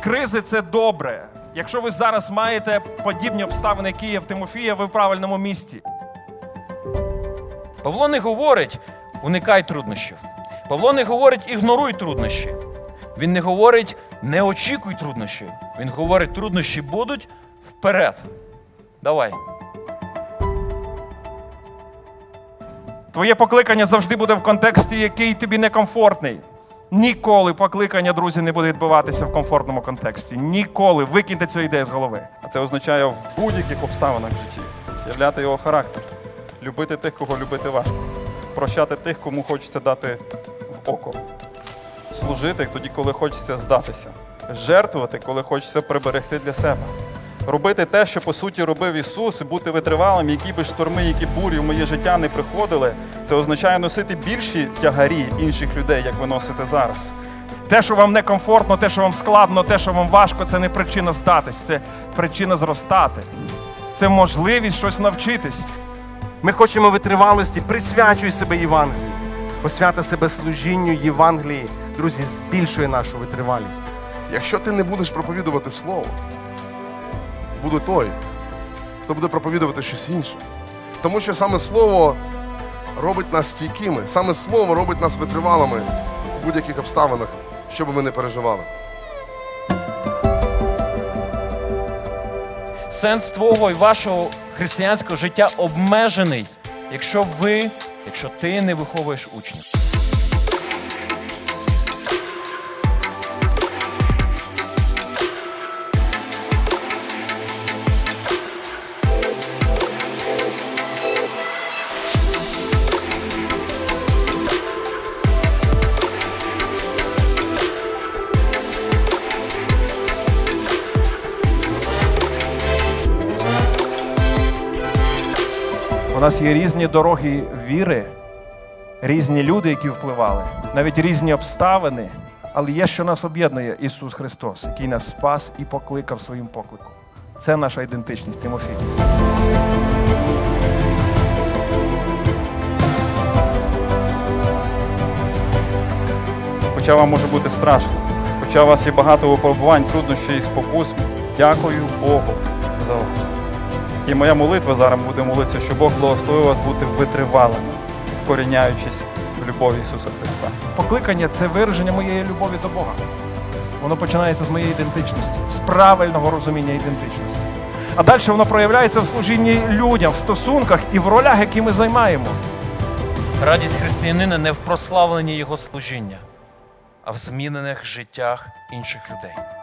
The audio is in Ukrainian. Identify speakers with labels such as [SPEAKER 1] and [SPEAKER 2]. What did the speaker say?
[SPEAKER 1] Кризи це добре. Якщо ви зараз маєте подібні обставини, які є в Тимофія, ви в правильному місці.
[SPEAKER 2] Павло не говорить уникай труднощів. Павло не говорить ігноруй труднощі. Він не говорить не очікуй труднощів. Він говорить, труднощі будуть вперед. Давай.
[SPEAKER 1] Твоє покликання завжди буде в контексті, який тобі некомфортний. Ніколи покликання, друзі, не буде відбуватися в комфортному контексті. Ніколи. Викиньте цю ідею з голови.
[SPEAKER 3] А це означає в будь-яких обставинах в житті являти його характер, любити тих, кого любити важко, прощати тих, кому хочеться дати в око, служити тоді, коли хочеться здатися, жертвувати, коли хочеться приберегти для себе. Робити те, що по суті робив Ісус, і бути витривалим, які би шторми, які бурі в моє життя не приходили, це означає носити більші тягарі інших людей, як ви носите зараз.
[SPEAKER 1] Те, що вам некомфортно, те, що вам складно, те, що вам важко, це не причина здатись, це причина зростати. Це можливість щось навчитись.
[SPEAKER 4] Ми хочемо витривалості, присвячуй себе Євангелію. Посвята себе служінню Євангелії. Друзі, збільшує нашу витривалість.
[SPEAKER 5] Якщо ти не будеш проповідувати слово, буде той, хто буде проповідувати щось інше. Тому що саме слово робить нас стійкими, саме слово робить нас витривалими у будь-яких обставинах, що би ми не переживали.
[SPEAKER 2] Сенс твого і вашого християнського життя обмежений, якщо ви, якщо ти не виховуєш учнів.
[SPEAKER 1] У нас є різні дороги віри, різні люди, які впливали, навіть різні обставини. Але є, що нас об'єднує Ісус Христос, який нас спас і покликав своїм покликом. Це наша ідентичність, Тимофій.
[SPEAKER 3] Хоча вам може бути страшно, хоча у вас є багато випробувань, труднощів і спокус, дякую Богу за вас. І моя молитва зараз буде молитися, що Бог благословив вас бути витривалими, вкоріняючись в любові Ісуса Христа.
[SPEAKER 1] Покликання це вираження моєї любові до Бога. Воно починається з моєї ідентичності, з правильного розуміння ідентичності. А далі воно проявляється в служінні людям, в стосунках і в ролях, які ми займаємо.
[SPEAKER 2] Радість християнина не в прославленні його служіння, а в змінених життях інших людей.